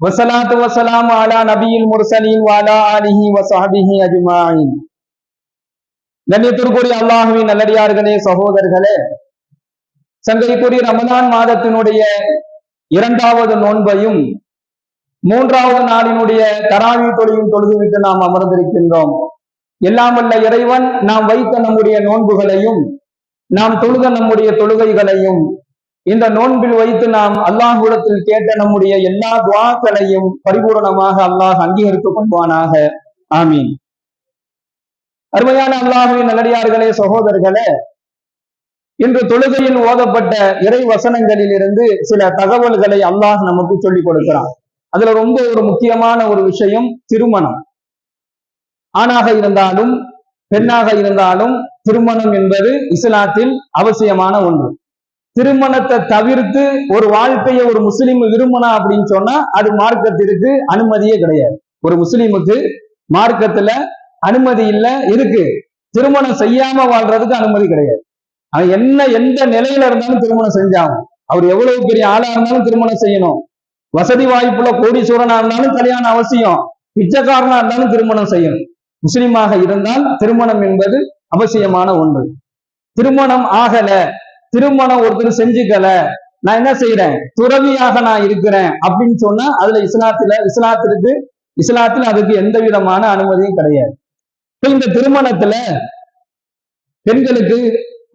வசலாத்து வசலாம் அலா நபியில் முர்சலீன் வாலா அலிஹி வசாபிஹி அஜ்மாயின் கண்ணியத்திற்குரிய அல்லாஹுவின் நல்லடியார்களே சகோதரர்களே சங்கைக்குரிய ரமதான் மாதத்தினுடைய இரண்டாவது நோன்பையும் மூன்றாவது நாளினுடைய தராவி தொழிலும் தொழுதுவிட்டு நாம் அமர்ந்திருக்கின்றோம். எல்லாமல்ல இறைவன் நாம் வைத்த நம்முடைய நோன்புகளையும் நாம் தொழுத நம்முடைய தொழுகைகளையும் இந்த நோன்பில் வைத்து நாம் அல்லாஹுடத்தில் கேட்ட நம்முடைய எல்லா துவாக்களையும் பரிபூரணமாக அல்லாஹ் அங்கீகரித்துக் கொள்வானாக ஆமீன். அருமையான அல்லாஹுவின் நல்லடியார்களே சகோதரர்களே இன்று தொழுகையில் ஓதப்பட்ட இறை வசனங்களில் இருந்து சில தகவல்களை அல்லாஹ் நமக்கு சொல்லிக் கொடுக்கிறான். அதுல ரொம்ப ஒரு முக்கியமான ஒரு விஷயம் திருமணம். ஆணாக இருந்தாலும் பெண்ணாக இருந்தாலும் திருமணம் என்பது இஸ்லாத்தில் அவசியமான ஒன்று. திருமணத்தை தவிர்த்து ஒரு வாழ்க்கையை ஒரு முஸ்லீம் விரும்பினா அப்படின்னு சொன்னா அது மார்க்கத்திற்கு அனுமதியே கிடையாது. ஒரு முஸ்லீமுக்கு மார்க்கத்துல அனுமதி இல்ல இருக்கு. திருமணம் செய்யாம வாழ்றதுக்கு அனுமதி கிடையாது. அவன் என்ன எந்த நிலையில இருந்தாலும் திருமணம் செஞ்சாகும் அவர் எவ்வளவு பெரிய ஆளா இருந்தாலும் திருமணம் செய்யணும். வசதி வாய்ப்புள்ள கோடீஸ்வரனா இருந்தாலும் கல்யாணம் அவசியம். பிச்சைக்காரனா இருந்தாலும் திருமணம் செய்யணும். முஸ்லிமாக இருந்தால் திருமணம் என்பது அவசியமான ஒன்று. திருமணம் ஆகல. திருமணம் ஒருத்தர் செஞ்சுக்கல நான் என்ன செய்யறேன் துறவியாக நான் இருக்கிறேன் அப்படின்னு சொன்னா அதுல இஸ்லாத்துல இஸ்லாத்திற்கு இஸ்லாத்துல அதுக்கு எந்த விதமான அனுமதியும் கிடையாது. இப்ப இந்த திருமணத்துல பெண்களுக்கு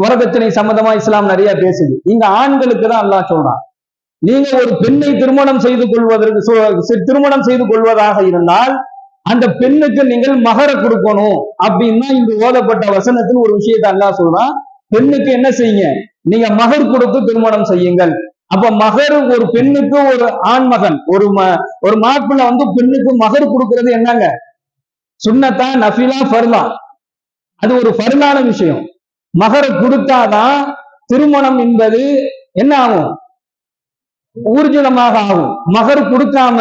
வரதட்சணை சம்பந்தமா இஸ்லாம் நிறைய பேசுது. இங்க ஆண்களுக்கு தான் அல்லாஹ் சொல்றான். நீங்க ஒரு பெண்ணை திருமணம் செய்து கொள்வதற்கு திருமணம் செய்து கொள்வதாக இருந்தால் அந்த பெண்ணுக்கு நீங்கள் மகர கொடுக்கணும் அப்படின்னா இங்கு ஓதப்பட்ட வசனத்தில் ஒரு விஷயத்தை அல்லாஹ் சொல்றான். பெண்ணுக்கு என்ன செய்யுங்க? நீங்க மகர் கொடுத்து திருமணம் செய்யுங்கள். அப்ப மகர் ஒரு பெண்ணுக்கு ஒரு ஆண் மகன் ஒரு ஒரு மாப்பிள்ள வந்து பெண்ணுக்கு மகர் கொடுக்கறது என்னங்க? சுண்ணத்தா நஃபிலா ஃபர்லா. அது ஒரு ஃபர்லான விஷயம். மகர் கொடுத்தாதான் திருமணம் என்பது என்ன ஆகும்? ஊர்ஜிதமாக ஆகும். மகர் கொடுக்காம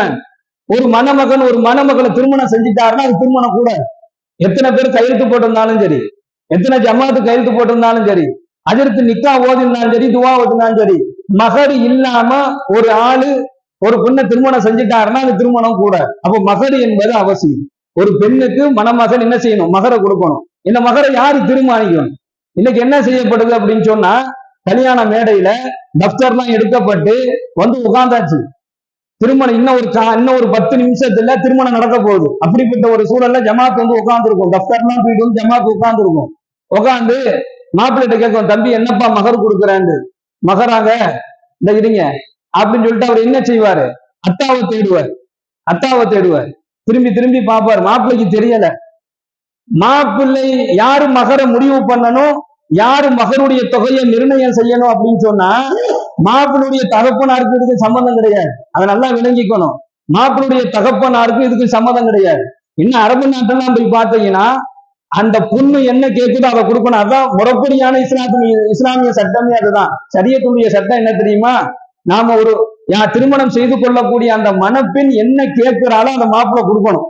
ஒரு மணமகன் ஒரு மணமகளை திருமணம் செஞ்சுட்டாருன்னா அது திருமணம் கூட. எத்தனை பேர் கையெழுத்து போட்டிருந்தாலும் சரி எத்தனை ஜமாத்து கையெழுத்து போட்டிருந்தாலும் சரி அதிர்த்து நிக்கா ஓதிருந்தாலும் சரி துவா ஓதிருந்தாலும் சரி மகர் இல்லாம ஒரு ஆளு ஒரு பெண்ணை திருமணம் செஞ்சுட்டாருன்னா அது திருமணம் கூட. அப்ப மகர் என்பது அவசியம். ஒரு பெண்ணுக்கு மணமகன் என்ன செய்யணும்? மகரை கொடுக்கணும். இந்த மகரை யாரு தீர்மானிக்கணும்? இன்னைக்கு என்ன செய்யப்படுது அப்படின்னு சொன்னா கல்யாண மேடையில எல்லாம் எடுக்கப்பட்டு வந்து உட்கார்ந்தாச்சு திருமணம் இன்னும் ஒரு இன்னும் ஒரு பத்து நிமிஷத்துல திருமணம் நடக்க போகுது. அப்படிப்பட்ட ஒரு சூழல்ல ஜமாத் வந்து உட்காந்துருக்கும் தப்தர்லாம் போயிட்டு வந்து ஜமாத் உட்காந்துருக்கும் உட்காந்து மாப்பிள்ளிட்ட கேட்கும் தம்பி என்னப்பா மகர் கொடுக்குறான்னு மகராங்க இந்த இருங்க. அப்படின்னு சொல்லிட்டு அவர் என்ன செய்வாரு? அத்தாவை தேடுவார். அத்தாவை தேடுவார். திரும்பி திரும்பி பார்ப்பார். மாப்பிள்ளைக்கு தெரியல. மாப்பிள்ளை யாரு மகர முடிவு பண்ணணும்? யாரு மகருடைய தொகையை நிர்ணயம் செய்யணும் அப்படின்னு சொன்னா மாப்பிளுடைய தகப்பனாருக்கு இதுக்கு சம்மந்தம் கிடையாது. அதை நல்லா விளங்கிக்கணும். மாப்பிளுடைய தகப்பனாருக்கு இதுக்கு சம்மதம் கிடையாது. இன்னும் அரபு நாட்டெல்லாம் போய் பார்த்தீங்கன்னா அந்த பொண்ணு என்ன கேட்குதோ அதை கொடுக்கணும். அதான் முறப்படியான இஸ்லாமிய இஸ்லாமிய சட்டமே அதுதான். சரியத்துடைய சட்டம் என்ன தெரியுமா? நாம ஒரு திருமணம் செய்து கொள்ளக்கூடிய அந்த மணப்பெண் என்ன கேட்கிறாலும் அந்த மாப்பிள்ள கொடுக்கணும்.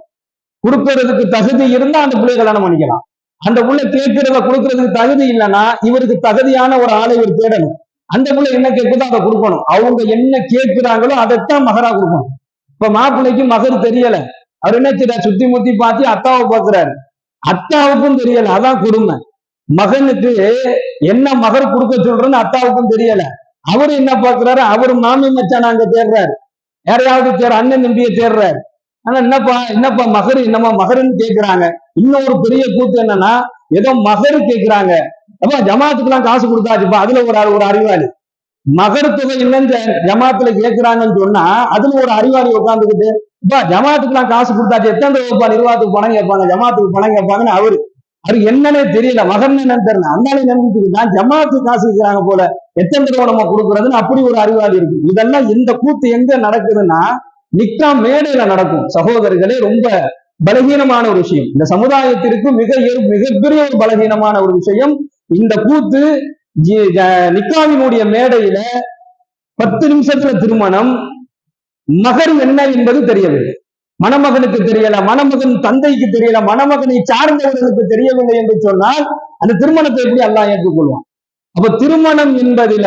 கொடுக்கறதுக்கு தகுதி இருந்தா அந்த பிள்ளை கல்யாணம் பண்ணிக்கலாம். அந்த பிள்ளை கேட்கிறத கொடுக்கறதுக்கு தகுதி இல்லைன்னா இவருக்கு தகுதியான ஒரு ஆளை இவர் தேடணும். அந்த பிள்ளை என்ன கேட்குதோ அதை கொடுக்கணும். அவங்க என்ன கேட்கிறாங்களோ அதைத்தான் மகரா கொடுக்கணும். இப்ப மாப்பிள்ளைக்கு மகர் தெரியல. அவர் என்ன சுத்தி முத்தி பார்த்து அத்தாவை பாக்குறாரு அத்தாவுக்கும் தெரியல. அதான் கொடுமை. மகனுக்கு என்ன மகர் கொடுக்க சொல்றன்னு அத்தாவுக்கும் தெரியல. அவரு என்ன பாக்குறாரு அவரு மாமி மச்சான் அங்க தேடுறாரு. யாரையாவது தேர் அண்ணன் நம்பியை தேடுறாரு. ஆனா என்னப்பா என்னப்பா மகர் என்னமா மகருன்னு கேக்குறாங்க. இன்னொரு பெரிய கூத்து என்னன்னா ஏதோ மகர் கேக்குறாங்க. அப்ப ஜமாத்துக்கு எல்லாம் காசு கொடுத்தாச்சுப்பா அதுல ஒரு ஒரு அறிவாளி. மகர் தொகை இல்லைன்னு ஜமாத்துல கேக்குறாங்கன்னு சொன்னா அதுல ஒரு அறிவாளி உட்காந்துக்கிட்டு இப்ப ஜமாத்துக்கு நான் காசு கொடுத்தாச்சு. எத்தனை ரூபா நிர்வாகத்துக்கு பணம் கேட்பாங்க ஜமாத்துக்கு பணம் கேட்பாங்கன்னு அவரு. அது என்னன்னே தெரியல மகன் என்னன்னு தெரியல. அந்தாலே நம்பிட்டு தான் ஜமாத்து காசு இருக்கிறாங்க போல எத்தனை ரூபா நம்ம கொடுக்குறதுன்னு அப்படி ஒரு அறிவாளி இருக்கு. இதெல்லாம் இந்த கூத்து எங்க நடக்குதுன்னா நிக்கா மேடையில நடக்கும். சகோதரர்களே ரொம்ப பலகீனமான ஒரு விஷயம். இந்த சமுதாயத்திற்கு மிக மிகப்பெரிய ஒரு பலகீனமான ஒரு விஷயம். இந்த கூத்து நிக்காவினுடைய மேடையில பத்து நிமிஷத்துல திருமணம் மகர் என்ன என்பது தெரியவில்லை. மணமகனுக்கு தெரியல மணமகன் தந்தைக்கு தெரியல மணமகனை சார்ந்தவர்களுக்கு தெரியவில்லை என்று சொன்னால் அந்த திருமணத்தை எப்படி எல்லாம் ஏற்றுக்கொள்வான்? அப்ப திருமணம் என்பதில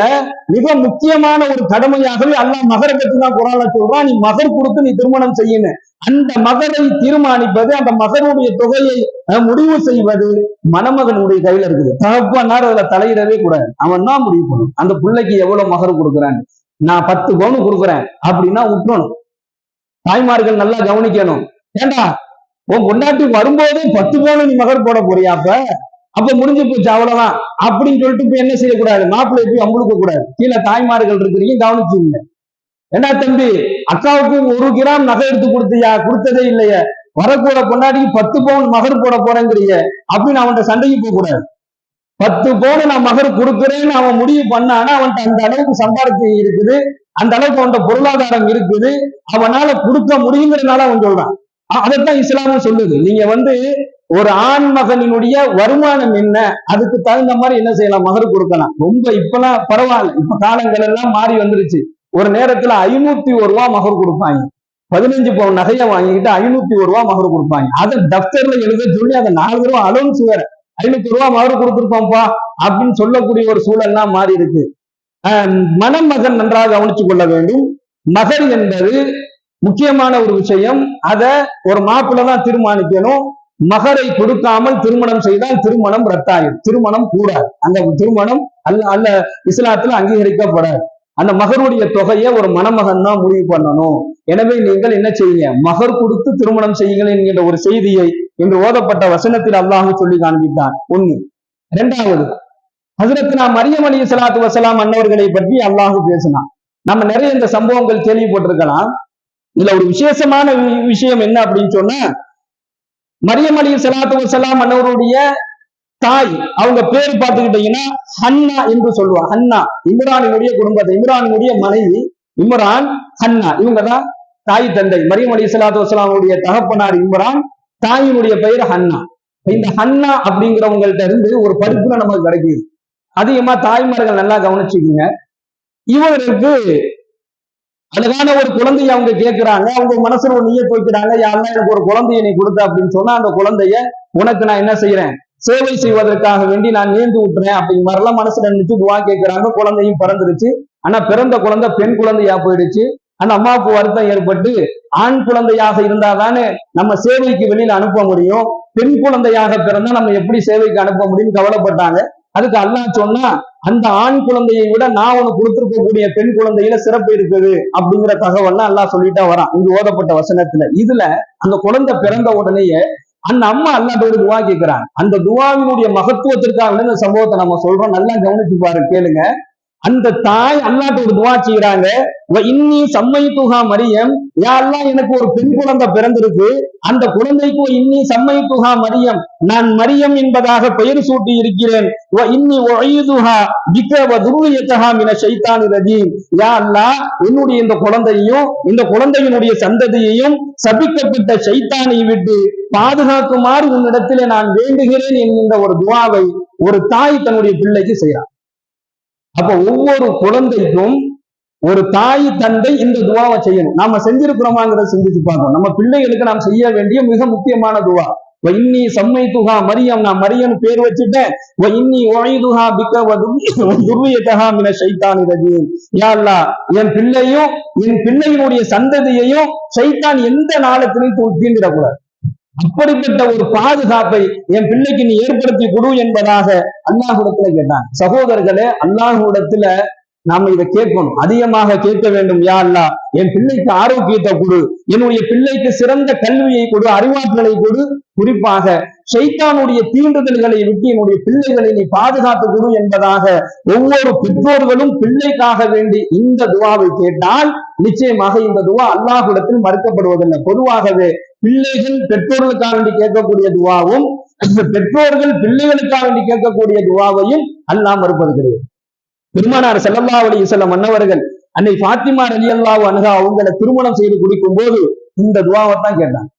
மிக முக்கியமான ஒரு கடமையாகவே அல்லாஹ் மகரை பத்தி தான் குரான்ல சொல்றான் நீ மகர் கொடுத்து நீ திருமணம் செய்யணும் அந்த மகரை தீர்மானிப்பது அந்த மகனுடைய தொகையை முடிவு செய்வது மணமகனுடைய கையில இருக்குது. தகப்பனார் அதுல தலையிடவே கூடாது. அவன் தான் முடிவு பண்ணும் அந்த பிள்ளைக்கு எவ்வளவு மகர் கொடுக்குறான்னு. நான் பத்து பவுன் கொடுக்குறேன் அப்படின்னா விட்டுறணும். தாய்மார்கள் நல்லா கவனிக்கணும். ஏண்டா உன் கொண்டாட்டி வரும்போதே பத்து பவுன் நீ மகர் போட போறியா அப்ப? அப்ப முடிஞ்சு போச்சு அவ்வளவுதான். அப்படின்னு சொல்லிட்டு இப்ப என்ன செய்யக்கூடாது? மாப்பிள்ளை போய் அவங்களுக்கு கூடாது. கீழே தாய்மார்கள் இருக்கிறீங்க கவனிச்சுங்க ஏண்டா தம்பி அக்காவுக்கு ஒரு கிராம் நகை எடுத்து கொடுத்தியா? கொடுத்ததே இல்லையே. வரக்கூட கொண்டாடிக்கு பத்து பவுன் மகர் போட போறேங்கிறீங்க. அப்படின்னு அவன்கிட்ட சண்டைக்கு போக கூடாது பத்து கோடி நான் மகர் கொடுக்குறேன்னு அவன் முடிவு பண்ணானா அவன்கிட்ட அந்த அளவுக்கு சம்பாதிச்சு இருக்குது அந்த அளவுக்கு அவன் பொருளாதாரம் இருக்குது அவனால கொடுக்க முடியுங்கிறதுனால அவன் சொல்றான். அதைத்தான் இஸ்லாமும் சொல்லுது. நீங்க வந்து ஒரு ஆண் மகனினுடைய வருமானம் என்ன அதுக்கு தகுந்த மாதிரி என்ன செய்யலாம் மகர் கொடுக்கலாம். ரொம்ப இப்பெல்லாம் பரவாயில்ல. இப்ப காலங்கள் எல்லாம் மாறி வந்துருச்சு. ஒரு நேரத்துல ஐநூத்தி ஒரு ரூபா மகர் கொடுப்பாங்க. பதினஞ்சு பவுன் நகையை வாங்கிக்கிட்டு ஐநூத்தி ஒரு ரூபா மகர் கொடுப்பாங்க. அதை தப்தர்ல எழுத சொல்லி அதை நாலு ரூபா அலோன்ஸ் வேற. ஐநூத்தி ரூபா அவரு கொடுத்துருப்போம்ப்பா அப்படின்னு சொல்லக்கூடிய ஒரு சூழல்லாம் மாறி இருக்கு. மணமகன் நன்றாக கவனித்துக் கொள்ள வேண்டும். மகர் என்பது முக்கியமான ஒரு விஷயம். அத ஒரு மாப்பிள்ளை தான் தீர்மானிக்கணும். மகரை கொடுக்காமல் திருமணம் செய்தால் திருமணம் ரத்தாயும் திருமணம் கூடாது. அந்த திருமணம் அல்ல அல்ல இஸ்லாத்துல அங்கீகரிக்கப்படாது. அந்த மகருடைய தொகையை ஒரு மணமகன் தான் முடிவு பண்ணணும். எனவே நீங்கள் என்ன செய்யுங்க? மகர் கொடுத்து திருமணம் செய்யுங்கள் என்கின்ற ஒரு செய்தியை என்று ஓதப்பட்ட வசனத்தில் அல்லாஹு சொல்லி காண்பித்தான் ஒண்ணு. இரண்டாவது ஹசரத்னா மரியம் அலி சலாத்து வசலாம் அன்னவர்களை பற்றி அல்லாஹு பேசினான். நம்ம நிறைய இந்த சம்பவங்கள் கேள்விப்பட்டிருக்கலாம். இதுல ஒரு விசேஷமான வி- விஷயம் என்ன அப்படின்னு சொன்னா மரியம் அலி சலாத்து வசலாம் அன்னவருடைய தாய் அவங்க பேர் பார்த்துக்கிட்டீங்கன்னா ஹன்னா என்று சொல்லுவா. ஹன்னா இம்ரானினுடைய குடும்பத்தை இம்ரானினுடைய மனைவி இம்ரான் ஹன்னா. இவங்க தான் தாய் தந்தை. மரியம் அலி சலாத்து வசலாமுடைய தகப்பனார் இம்ரான் தாயினுடைய பெயர் ஹன்னா. இந்த ஹன்னா அப்படிங்கிறவங்கள்ட்ட இருந்து ஒரு படிப்புல நமக்கு கிடைக்குது. அதிகமா தாய்மார்கள் நல்லா கவனிச்சுக்கோங்க. இவருக்கு அழகான ஒரு குழந்தைய அவங்க கேட்கிறாங்க அவங்க மனசுல ஒரு நீய போய்க்கிறாங்க யாருன்னா எனக்கு ஒரு குழந்தைய நீ கொடுத்த அப்படின்னு சொன்னா அந்த குழந்தைய உனக்கு நான் என்ன செய்யறேன் சேவை செய்வதற்காக வேண்டி நான் நீந்து விட்டுறேன் அப்படிங்கிற மாதிரிலாம் மனசுல நினைச்சு துவா கேட்கிறாங்க குழந்தையும் பிறந்துருச்சு. ஆனா பிறந்த குழந்தை பெண் குழந்தையா போயிடுச்சு. அந்த அம்மாவுக்கு வருத்தம் ஏற்பட்டு ஆண் குழந்தையாக இருந்தாதானே நம்ம சேவைக்கு வெளியில அனுப்ப முடியும். பெண் குழந்தையாக பிறந்தா நம்ம எப்படி சேவைக்கு அனுப்ப முடியும்னு கவலைப்பட்டாங்க. அதுக்கு அல்லாஹ் சொன்னா அந்த ஆண் குழந்தையை விட நான் உனக்கு கொடுத்திருக்கக்கூடிய பெண் குழந்தையில சிறப்பு இருக்குது அப்படிங்கிற தகவல்லாம் அல்லாஹ் சொல்லிட்டா வரான். இங்கு ஓதப்பட்ட வசனத்துல. இதுல அந்த குழந்தை பிறந்த உடனேயே அந்த அம்மா அல்லாட்ட ஒரு துவா கேட்கிறாங்க அந்த துவாவினுடைய மகத்துவத்திற்காக இந்த சம்பவத்தை நம்ம சொல்றோம். நல்லா கவனிச்சு பாரு கேளுங்க. அந்த தாய் அல்லாட்ட ஒரு துவா செய்யறாங்க இன்னி இன்னி துகா மரியம். யா எனக்கு ஒரு பெண் குழந்தை பிறந்திருக்கு. அந்த குழந்தைக்கு இன்னி சம்மை துகா மரியம். நான் மரியம் என்பதாக பெயர் சூட்டி இருக்கிறேன். இன்னி ஒய்துஹா பிக்க வ மின ஷைத்தானி ரஜீம். யா அல்லா என்னுடைய இந்த குழந்தையையும் இந்த குழந்தையினுடைய சந்ததியையும் சபிக்கப்பட்ட சைத்தானை விட்டு பாதுகாக்குமாறு உன்னிடத்திலே நான் வேண்டுகிறேன் என்கின்ற ஒரு துவாவை ஒரு தாய் தன்னுடைய பிள்ளைக்கு செய்யறான் அப்ப ஒவ்வொரு குழந்தைக்கும் ஒரு தாய் தந்தை இந்த துவாவை செய்யணும். நாம செஞ்சிருக்கிறோமாங்கிறத சிந்திச்சு பார்க்கணும். நம்ம பிள்ளைகளுக்கு நாம் செய்ய வேண்டிய மிக முக்கியமான துவா. இன்னி சம்மை துகா மரியம். நான் மரியன் பேர் வச்சுட்டேன். இன்னி ஒய்துஹா பிக்க வ துர்ரியத்தஹா மின ஷைத்தானி ரஜீம். யா அல்லாஹ் என் பிள்ளையும் என் பிள்ளையினுடைய சந்ததியையும் ஷைத்தான் எந்த நாளத்திலையும் தீண்டிடக்கூடாது அப்படிப்பட்ட ஒரு பாதுகாப்பை என் பிள்ளைக்கு நீ ஏற்படுத்தி கொடு என்பதாக அல்லாஹுடத்துல கேட்டான். சகோதரர்களே அல்லாஹுடத்துல நாம இதை கேட்கணும். அதிகமாக கேட்க வேண்டும் யா அல்லாஹ். என் பிள்ளைக்கு ஆரோக்கியத்தை கொடு. என்னுடைய பிள்ளைக்கு சிறந்த கல்வியை கொடு அறிவாற்றலை கொடு. குறிப்பாக ஷைத்தானுடைய தீண்டுதல்களை விட்டு என்னுடைய பிள்ளைகளை நீ பாதுகாத்து கொடு என்பதாக ஒவ்வொரு பெற்றோர்களும் பிள்ளைக்காக வேண்டி இந்த துவாவை கேட்டால் நிச்சயமாக இந்த துவா அல்லாஹுடத்தில் மறுக்கப்படுவதில்லை. பொதுவாகவே பிள்ளைகள் பெற்றோர்களுக்காக வேண்டி கேட்கக்கூடிய துவாவும் பெற்றோர்கள் பிள்ளைகளுக்காக வேண்டி கேட்கக்கூடிய துவாவையும் அல்லாஹ் மறுப்பது கிடையாது பெருமானார் செல்லல்லா அலி வஸல்லம் மன்னவர்கள் அன்னை பாத்திமா அலி அல்லாவு அணுகா அவங்களை திருமணம் செய்து குடிக்கும் போது இந்த துவாவை தான் கேட்டாங்க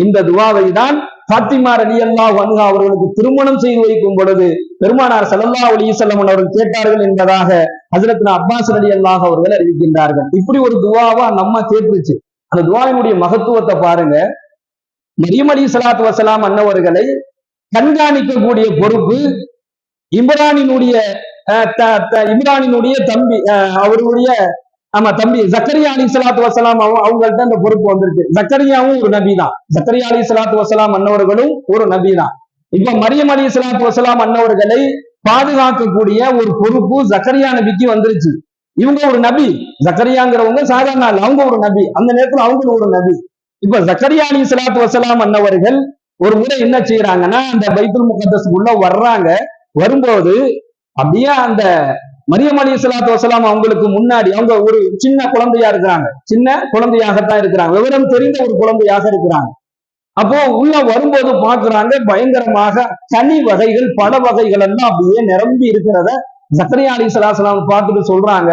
இந்த துவாவை தான் ஃபாத்திமா ரலியல்லாஹு அன்ஹா அவர்களுக்கு திருமணம் செய்து வைக்கும் பொழுது பெருமானார் ஸல்லல்லாஹு அலைஹி அவர்கள் கேட்டார்கள் என்பதாக ஹசரத்னா அப்பாஸ் ரலியல்லாஹு அவர்கள் அறிவிக்கின்றார்கள். இப்படி ஒரு துவாவா நம்ம கேட்டுருச்சு. அந்த துவாவினுடைய மகத்துவத்தை பாருங்க. மரியம் அலி சலாத்து வசலாம் அன்னவர்களை கண்காணிக்கக்கூடிய பொறுப்பு இம்ரானினுடைய அஹ், த- த- இம்ரானினுடைய தம்பி அஹ், அவருடைய ஆமா தம்பி ஜக்கரியா அலி சலாத்து வசலாம் அவங்கள்ட்ட அந்த பொறுப்பு வந்திருக்கு. ஜக்கரியாவும் ஒரு நபி தான் ஜக்கரியா அலி சலாத்து வசலாம் அன்னவர்களும் ஒரு நபி தான் இப்ப மரியம் அலி சலாத்து வசலாம் அன்னவர்களை பாதுகாக்கக்கூடிய ஒரு பொறுப்பு ஜக்கரியா நபிக்கு வந்துருச்சு. இவங்க ஒரு நபி. ஜக்கரியாங்கிறவங்க சாதாரண அவங்க ஒரு நபி. அந்த நேரத்துல அவங்களும் ஒரு நபி. இப்ப ஜக்கரியா அலி சலாத்து வசலாம் அன்னவர்கள் ஒரு முறை என்ன செய்யறாங்கன்னா அந்த பைத்துல் முகத்தஸ் உள்ள வர்றாங்க. வரும்போது அப்படியே அந்த மரியம் அலி சலாத்து வசலாம் அவங்களுக்கு முன்னாடி அவங்க ஒரு சின்ன குழந்தையா இருக்கிறாங்க. சின்ன குழந்தையாகத்தான் இருக்கிறாங்க. விவரம் தெரிந்த ஒரு குழந்தையாக இருக்கிறாங்க. அப்போ உள்ள வரும்போது பாக்குறாங்க பயங்கரமாக கனி வகைகள் பட வகைகள் எல்லாம் அப்படியே நிரம்பி இருக்கிறத ஜக்கரியா அலி சலாசலாம் பார்த்துட்டு சொல்றாங்க.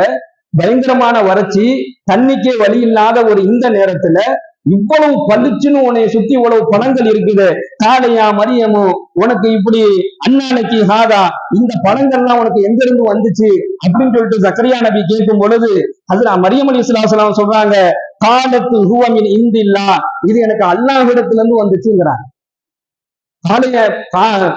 பயங்கரமான வறட்சி தண்ணிக்கே வழி இல்லாத ஒரு இந்த நேரத்துல இவ்வளவு பளிச்சுன்னு உன்னை சுத்தி இவ்வளவு பழங்கள் இருக்குது. காளையா மரியமோ உனக்கு இப்படி அண்ணானைக்கு ஹாதா இந்த பழங்கள்லாம் உனக்கு எங்க இருந்து வந்துச்சு? அப்படின்னு சொல்லிட்டு சக்கரியா நபி கேட்கும் பொழுது அதுல மரியம் அலி சலாசலாம் சொல்றாங்க காலத்து ஹுவமின் இந்தில்லா இது எனக்கு அல்லாஹிடத்துல இருந்து வந்துச்சுங்கிறாங்க. காளைய கா-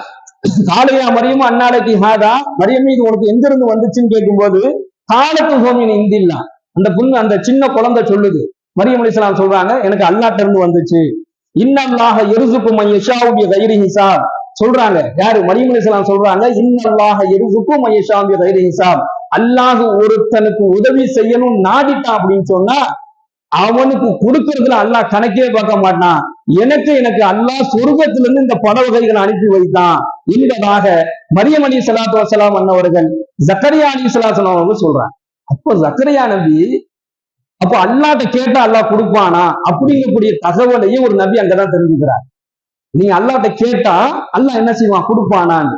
காளையா மரியமும் அன்னாலைக்கு ஹாதா மரியம் இது உனக்கு எங்க இருந்து வந்துச்சுன்னு கேட்கும்போது காலத்து ஹோமின் இந்தில்லா அந்த புண்ணு அந்த சின்ன குழந்தை சொல்லுது. மரியம் அலிஸ்லாம் சொல்றாங்க எனக்கு அல்லாட்ட இருந்து வந்துச்சு. இன்னல்லாக எருசுக்கும் மையஷாவுடைய கைரி ஹிசாப். சொல்றாங்க யாரு? மரியம் அலிஸ்லாம் சொல்றாங்க இன்னல்லாக எருசுக்கும் மையஷாவுடைய கைரி ஹிசாப். அல்லாஹ் ஒருத்தனுக்கு உதவி செய்யணும் நாடிட்டான் அப்படின்னு சொன்னா அவனுக்கு கொடுக்கறதுல அல்லாஹ் கணக்கே பார்க்க மாட்டான். எனக்கு எனக்கு அல்லாஹ் சொர்க்கத்துல இருந்து இந்த பட வகைகளை அனுப்பி வைத்தான். என்பதாக மரியம் அலி சலாத்து வசலாம் அன்னவர்கள் ஜக்கரியா அலி சலாசலாம் அவர்கள் சொல்றாங்க. அப்போ ஜக்கரியா நபி அப்போ அல்லாட்ட கேட்டா அல்லாஹ் கொடுப்பானா? அப்படிங்கக்கூடிய தகவலையும் ஒரு நபி அங்கதான் தெரிஞ்சுக்கிறார். நீ அல்லாட்ட கேட்டா அல்லாஹ் என்ன செய்வான்? கொடுப்பானான்னு.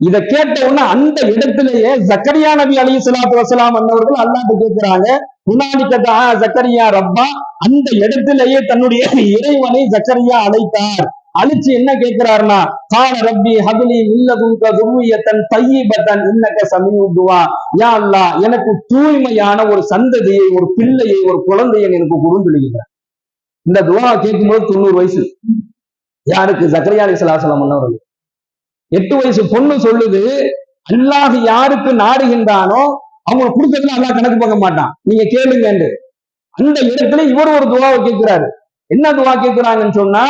இதை கேட்ட உடனே அந்த இடத்திலேயே ஜக்கரியா நபி அலி சலாத்து வசலாம் அன்னவர்கள் அல்லாட்ட கேட்கிறாங்க குணாலிக்கதா ஜக்கரியா ரப்பா? அந்த இடத்திலேயே தன்னுடைய இறைவனை ஜக்கரியா அழைத்தார். அழிச்சு என்ன கேட்கிறாருன்னா கால ரப்பி ஹபிலி மில்லதுங்க துர்வியத்தன் தையீபத்தன் இன்னக்க சமீபுவா யா அல்லா எனக்கு தூய்மையான ஒரு சந்ததியை ஒரு பிள்ளையை ஒரு குழந்தையை எனக்கு கொடுந்துடுகிறார் இந்த துவா கேட்கும்போது தொண்ணூறு வயசு. யாருக்கு? ஜக்கரியா அலி சலாசலம் அவர்கள் எட்டு வயசு பொண்ணு சொல்லுது அல்லாஹ் யாருக்கு நாடுகின்றானோ அவங்களுக்கு கொடுக்கறதுல அல்லாஹ் கணக்கு பார்க்க மாட்டான். நீங்க கேளுங்க அந்த இடத்துல இவர் ஒரு துவாவை கேட்கிறாரு. என்ன துவா கேட்கிறாங்கன்னு சொன்னா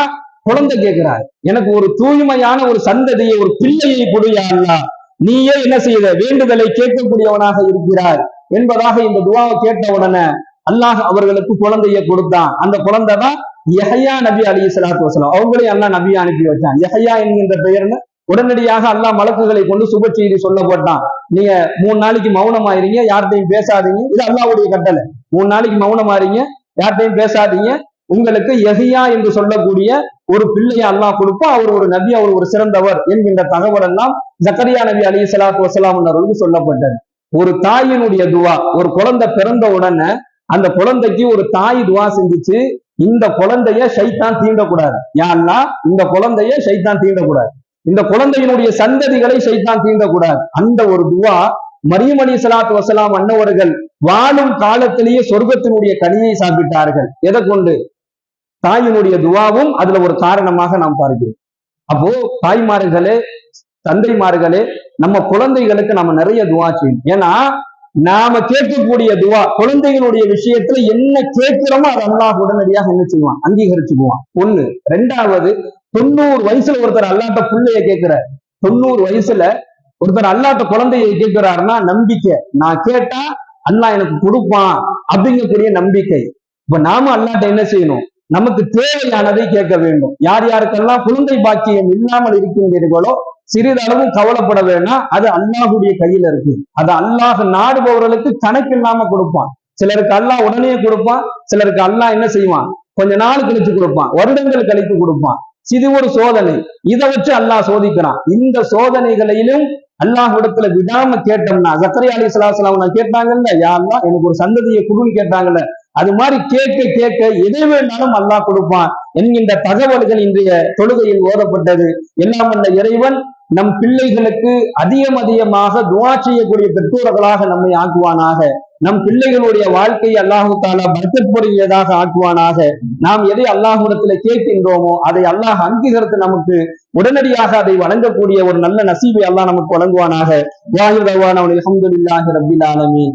குழந்தை கேட்கிறார். எனக்கு ஒரு தூய்மையான ஒரு சந்ததியை ஒரு பிள்ளையை கொடுயா அல்லாஹ் நீயே என்ன செய்த? வேண்டுதலை கேட்கக்கூடியவனாக இருக்கிறார் என்பதாக இந்த துவாவை கேட்ட உடனே அல்லாஹ் அவர்களுக்கு குழந்தையை கொடுத்தான். அந்த குழந்தை தான் எஹையா நபி அலி சலாத்து வசலாம். அவங்களையும் அல்லாஹ் நபியா அனுப்பி வச்சான் யஹையா என்கின்ற பெயர்னு உடனடியாக அல்லாஹ் மலக்குகளை கொண்டு சுப செய்தி சொல்லப்பட்டான். நீங்க மூணு நாளைக்கு மௌனமாயிருங்க யார்கிட்டையும் பேசாதீங்க. இது அல்லாவுடைய கட்டளை. மூணு நாளைக்கு மௌனமாறீங்க யார்கிட்டையும் பேசாதீங்க. உங்களுக்கு எஹியா என்று சொல்லக்கூடிய ஒரு பிள்ளையை அல்லாஹ் கொடுப்பா அவர் ஒரு நபி அவர் ஒரு சிறந்தவர் என்கின்ற தகவல் எல்லாம் ஜக்கரியா நபி அலி சலாத்து வசலாம் அவர்களுக்கு சொல்லப்பட்டது. ஒரு தாயினுடைய துவா ஒரு குழந்தை பிறந்த உடனே அந்த குழந்தைக்கு ஒரு தாய் துவா செஞ்சுச்சு இந்த குழந்தைய சைத்தான் தீண்டக்கூடாது. யாருன்னா இந்த குழந்தைய சைத்தான் தீண்டக்கூடாது. இந்த குழந்தையினுடைய சந்ததிகளை சைத்தான் தீண்டக்கூடாது. அந்த ஒரு துவா மரியமணி சலாத்து வசலாம் அன்னவர்கள் வாழும் காலத்திலேயே சொர்க்கத்தினுடைய கனியை சாப்பிட்டார்கள். எதை கொண்டு? தாயினுடைய துவாவும் அதுல ஒரு காரணமாக நாம் பார்க்கிறோம். அப்போ தாய்மார்களே தந்தைமார்களே நம்ம குழந்தைகளுக்கு நம்ம நிறைய துவா செய்யணும். ஏன்னா நாம கேட்கக்கூடிய துவா குழந்தைகளுடைய விஷயத்துல என்ன கேட்கிறோமோ அது அல்லாஹ் உடனடியாக என்ன செய்வான்? அங்கீகரிச்சுக்குவான். ஒண்ணு. ரெண்டாவது தொண்ணூறு வயசுல ஒருத்தர் அல்லாட்ட பிள்ளைய கேட்கிறார் தொண்ணூறு வயசுல ஒருத்தர் அல்லாட்ட குழந்தைய கேட்கிறாருன்னா நம்பிக்கை. நான் கேட்டா அல்லாஹ் எனக்கு கொடுப்பான் அப்படிங்கக்கூடிய நம்பிக்கை. இப்ப நாம அல்லாட்ட என்ன செய்யணும்? நமக்கு தேவையானதை கேட்க வேண்டும். யார் யாருக்கெல்லாம் குழந்தை பாக்கியம் இல்லாமல் இருக்கின்றீர்களோ சிறிதளவும் கவலைப்பட வேணாம். அது அல்லாஹுடைய கையில இருக்கு. அது அல்லாஹ் நாடுபவர்களுக்கு கணக்கு இல்லாம கொடுப்பான். சிலருக்கு அல்லாஹ் உடனே கொடுப்பான். சிலருக்கு அல்லாஹ் என்ன செய்வான்? கொஞ்ச நாள் கழிச்சு கொடுப்பான். வருடங்கள் கழித்து கொடுப்பான். இது ஒரு சோதனை. இதை வச்சு அல்லாஹ் சோதிக்கிறான். இந்த சோதனைகளிலும் அல்லாஹ்விடத்துல விடாம கேட்டோம்னா சக்கரை அலி சலாஹலாம் கேட்டாங்கல்ல யாருன்னா எனக்கு ஒரு சந்ததியை குழுன்னு கேட்டாங்கல்ல அது மாதிரி கேட்க கேட்க எதை வேணாலும் அல்லாஹ் கொடுப்பான் என்கின்ற தகவல்கள் இன்றைய தொழுகையில் ஓதப்பட்டது. எல்லாம் அந்த இறைவன் நம் பிள்ளைகளுக்கு அதிகம் அதிகமாக துவா செய்யக்கூடிய பெற்றோர்களாக நம்மை ஆக்குவானாக. நம் பிள்ளைகளுடைய வாழ்க்கையை அல்லாஹு தாலா பரக்கத்துடையதாக ஆக்குவானாக. நாம் எதை அல்லாஹுடத்துல கேட்கின்றோமோ அதை அல்லாஹ் அங்கீகரித்து நமக்கு உடனடியாக அதை வழங்கக்கூடிய ஒரு நல்ல நசீபை அல்லாஹ் நமக்கு வழங்குவானாக. வாஹிர் ரவான அஹமதுல்லாஹி ரப்பில் ஆலமீன்.